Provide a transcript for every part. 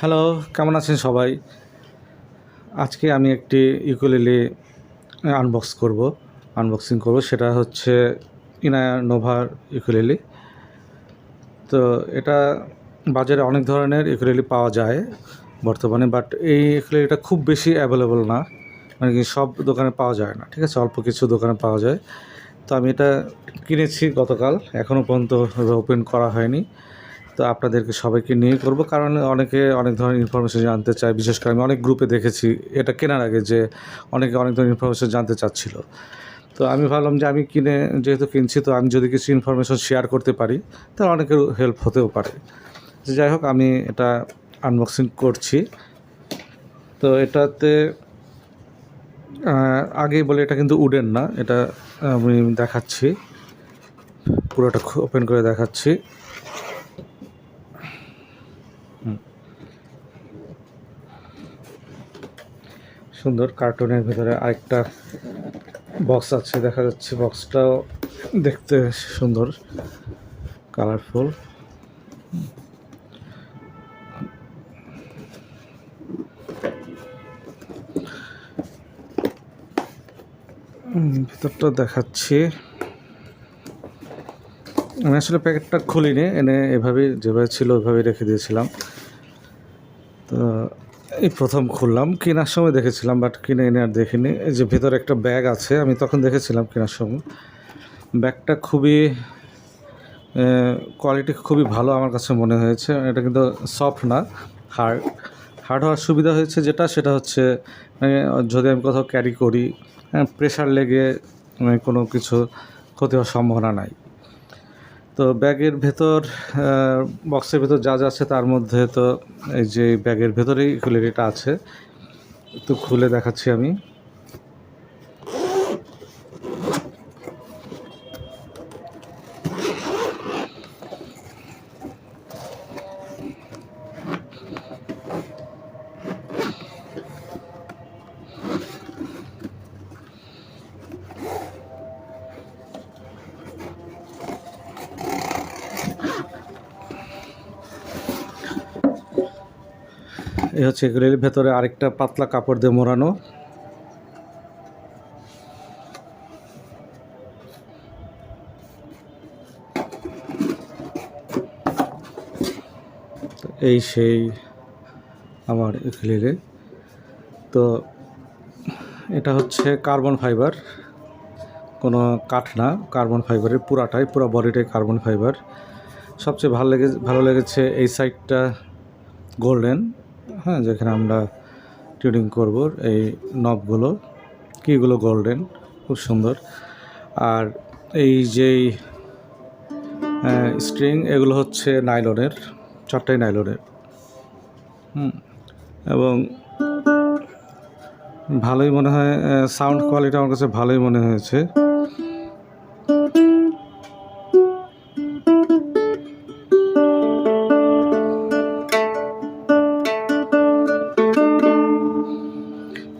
Hello, কেমন আছেন সবাই? আজকে আমি একটি ইকুয়েলি আনবক্স করব আনবক্সিং করব, সেটা হচ্ছে ইনায়া নোভার ইকুয়েলি তো এটা বাজারে অনেক ধরনের ইকুয়েলি পাওয়া যায় বর্তমানে বাট এই ইকুয়েলিটা খুব বেশি অ্যাভেলেবল না। মানে কি সব দোকানে পাওয়া যায় না, ঠিক আছে? অল্প কিছু দোকানে পাওয়া যায়। তো আমি এটা কিনেছি গতকাল এখনও পর্যন্ত ওপেন করা হয়নি। তো আপনাদেরকে সবাইকে নিয়ে করব, কারণ অনেকে অনেক ধরনের ইনফরমেশন জানতে চায়। বিশেষ করে আমি অনেক গ্রুপে দেখেছি, এটা কেনার আগে যে অনেকে অনেক ধরনের ইনফরমেশন জানতে চাচ্ছিল। তো আমি ভাবলাম যে আমি কিনে, যেহেতু কিনছি, তো আমি যদি কিছু ইনফরমেশন শেয়ার করতে পারি, তাহলে অনেকের হেল্প হতেও পারে। তো যাই হোক, আমি এটা আনবক্সিং করছি। তো এটাতে আগেই বলে, এটা কিন্তু উডেন না, এটা আমি দেখাচ্ছি। পুরোটা ওপেন করে দেখাচ্ছি। সুন্দর কার্টুনের ভিতরে আরেকটা বক্স আছে, দেখা যাচ্ছে বক্সটাও দেখতে সুন্দর কালারফুল ভিতরটা দেখাচ্ছি। আমি আসলে প্যাকেটটা খুলিনি, এনে এভাবেই যেভাবে ছিল ওইভাবেই রেখে দিয়েছিলাম। তো এই প্রথম খুললাম, কেনার সময় দেখেছিলাম বাট কিনে এনে আর দেখিনি। এই যে ভেতরে একটা ব্যাগ আছে, আমি তখন দেখেছিলাম কেনার সময়। ব্যাগটা খুবই কোয়ালিটি খুবই ভালো আমার কাছে মনে হয়েছে। এটা কিন্তু সফট না হার্ড হার্ড হওয়ার সুবিধা হয়েছে যেটা, সেটা হচ্ছে যদি আমি কোথাও ক্যারি করি হ্যাঁ প্রেশার লেগে মানে কোনো কিছু ক্ষতি হওয়ার সম্ভাবনা নাই। তো ব্যাগের ভেতর বক্সের ভেতর যা যা আছে তার মধ্যে তো এই যে ব্যাগের ভেতরেই খুলে এটা আছে। একটু খুলে দেখাচ্ছি আমি। এই হচ্ছে এগুলির ভেতরে আরেকটা পাতলা কাপড় দিয়ে মোড়ানো। এই সেই আমার একুলিলে তো এটা হচ্ছে কার্বন ফাইবার। কোনো কাঠ না, কার্বন ফাইবারের পুরাটাই, পুরো বডিটাই কার্বন ফাইবার। সবচেয়ে ভালো লেগে, ভালো লেগেছে এই সাইডটা গোল্ডেন। হ্যাঁ যেখানে আমরা টিউনিং করব, এই নবগুলো কিগুলো গোল্ডেন খুব সুন্দর। আর এই যেই স্ট্রিং এগুলো হচ্ছে নাইলনের চারটাই নাইলনের হুম, এবং ভালোই মনে হয় সাউন্ড কোয়ালিটি আমার কাছে ভালোই মনে হয়েছে।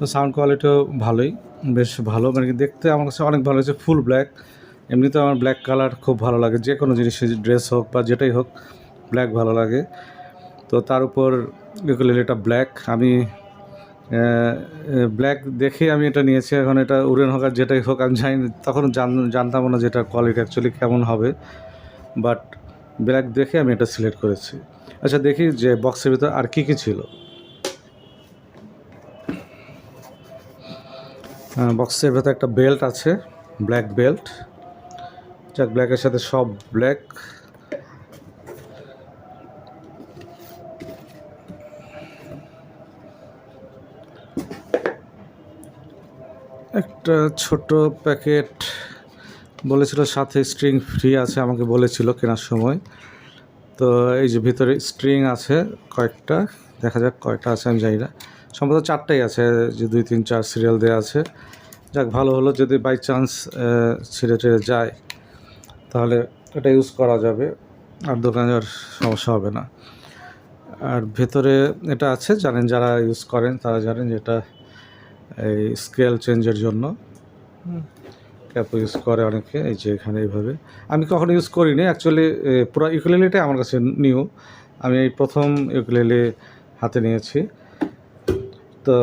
তো সাউন্ড কোয়ালিটিও ভালোই, বেশ ভালো। মানে দেখতে আমার কাছে অনেক ভালো হয়েছে ফুল ব্ল্যাক এমনিতেও আমার ব্ল্যাক কালার খুব ভালো লাগে, যে কোনো জিনিস ড্রেস হোক বা যেটাই হোক ব্ল্যাক ভালো লাগে। তো তার উপর এটা ব্ল্যাক আমি ব্ল্যাক দেখে আমি এটা নিয়েছি, এখন এটা উড়েন হোক আর যেটাই হোক, আমি জানি তখন জান, জানতাম না যে এটার কোয়ালিটি অ্যাকচুয়ালি কেমন হবে। বাট ব্ল্যাক দেখে আমি এটা সিলেক্ট করেছি। আচ্ছা দেখি যে বক্সের ভিতর আর কী কী ছিল। বক্সের ভেতর একটা বেল্ট আছে ব্ল্যাক বেল্ট যাক ব্ল্যাকের সাথে সব ব্ল্যাক একটা ছোট প্যাকেট বলেছিল, সাথে স্ট্রিং ফ্রি আছে, আমাকে বলেছিল কেনার সময়। তো এই যে ভিতরে স্ট্রিং আছে কয়েকটা, দেখা যাক কয়টা আছে, আমি জানি না। সম্ভবত চারটাই আছে যে দুই তিন চার সিরিয়াল দেওয়া আছে। যাক ভালো হলো যদি বাই চান্স ছিঁড়ে টিড়ে যায় তাহলে এটা ইউজ করা যাবে আর দোকানের সমস্যা হবে না। আর ভেতরে এটা আছে জানেন যারা ইউজ করেন তারা জানেন যে এটা এই স্কেল চেঞ্জের জন্য। ক্যাপ ইউজ করে অনেকে এই যে এখানে এইভাবে। আমি কখনো ইউজ করিনি অ্যাকচুয়ালি পুরো ইকুলেলিটাই আমার কাছে নিউ আমি এই প্রথম ইকুলেলি হাতে নিয়েছি। তো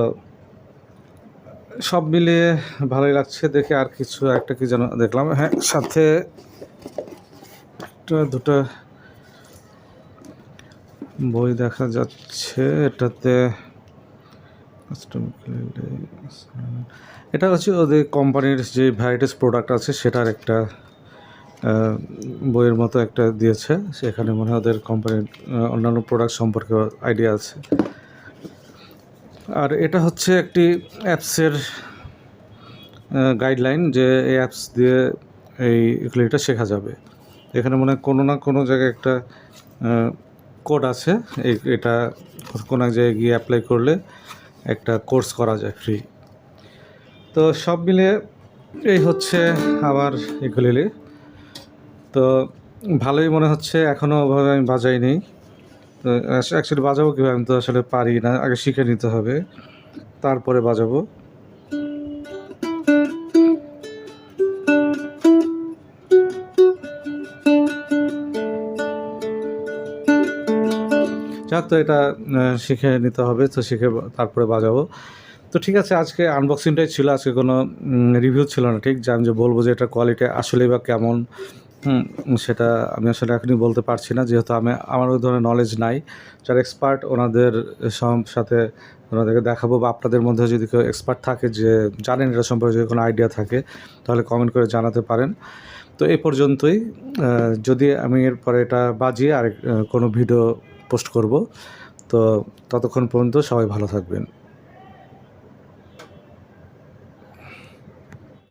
সব মিলিয়ে ভালোই লাগছে দেখে আর কিছু একটা কি যেন দেখলাম। হ্যাঁ সাথে একটা দুটো বই দেখা যাচ্ছে। এটাতে এটা হচ্ছে ওদের কোম্পানির যে ভ্যারাইটিস প্রোডাক্ট আছে, সেটার একটা বইয়ের মতো একটা দিয়েছে। সেখানে মনে হয় ওদের কোম্পানির অন্যান্য প্রোডাক্ট সম্পর্কে আইডিয়া আছে। আর এটা হচ্ছে একটি অ্যাপসের গাইডলাইন যে এই অ্যাপস দিয়ে এই ইকুয়ালিটা শেখা যাবে। এখানে মনে কোনো না কোনো জায়গায় একটা কোড আছে। এটা কোনো এক জায়গায় গিয়ে অ্যাপ্লাই করলে একটা কোর্স করা যায় ফ্রি তো সব মিলিয়ে এই হচ্ছে আমার ইকুয়ালি তো ভালোই মনে হচ্ছে এখনও ওভাবে আমি বাজাইনি অ্যাকচুয়ালি বাজাবো কীভাবে আমি তো আসলে পারি না, আগে শিখে নিতে হবে, তারপরে বাজাবো। যাক তো এটা শিখে নিতে হবে, তো শিখে তারপরে বাজাবো। তো ঠিক আছে, আজকে আনবক্সিংটাই ছিল, আজকে কোনো রিভিউ ছিল না, ঠিক? যে আমি যে বলব যে এটা কোয়ালিটি আসলেই বা কেমন সেটা আমি আসলে এখনই বলতে পারছি না, যেহেতু আমি, আমার ওই ধরনের নলেজ নাই। যারা এক্সপার্ট ওনাদের সাথে ওনাদেরকে দেখাবো বা আপনাদের মধ্যে যদি কেউ এক্সপার্ট থাকে যে জানেন এটা সম্পর্কে যদি কোনো আইডিয়া থাকে, তাহলে কমেন্ট করে জানাতে পারেন। তো এই পর্যন্তই। যদি আমি এরপরে এটা বাজিয়ে আর কোনো ভিডিও পোস্ট করব, তো ততক্ষণ পর্যন্ত সবাই ভালো থাকবেন।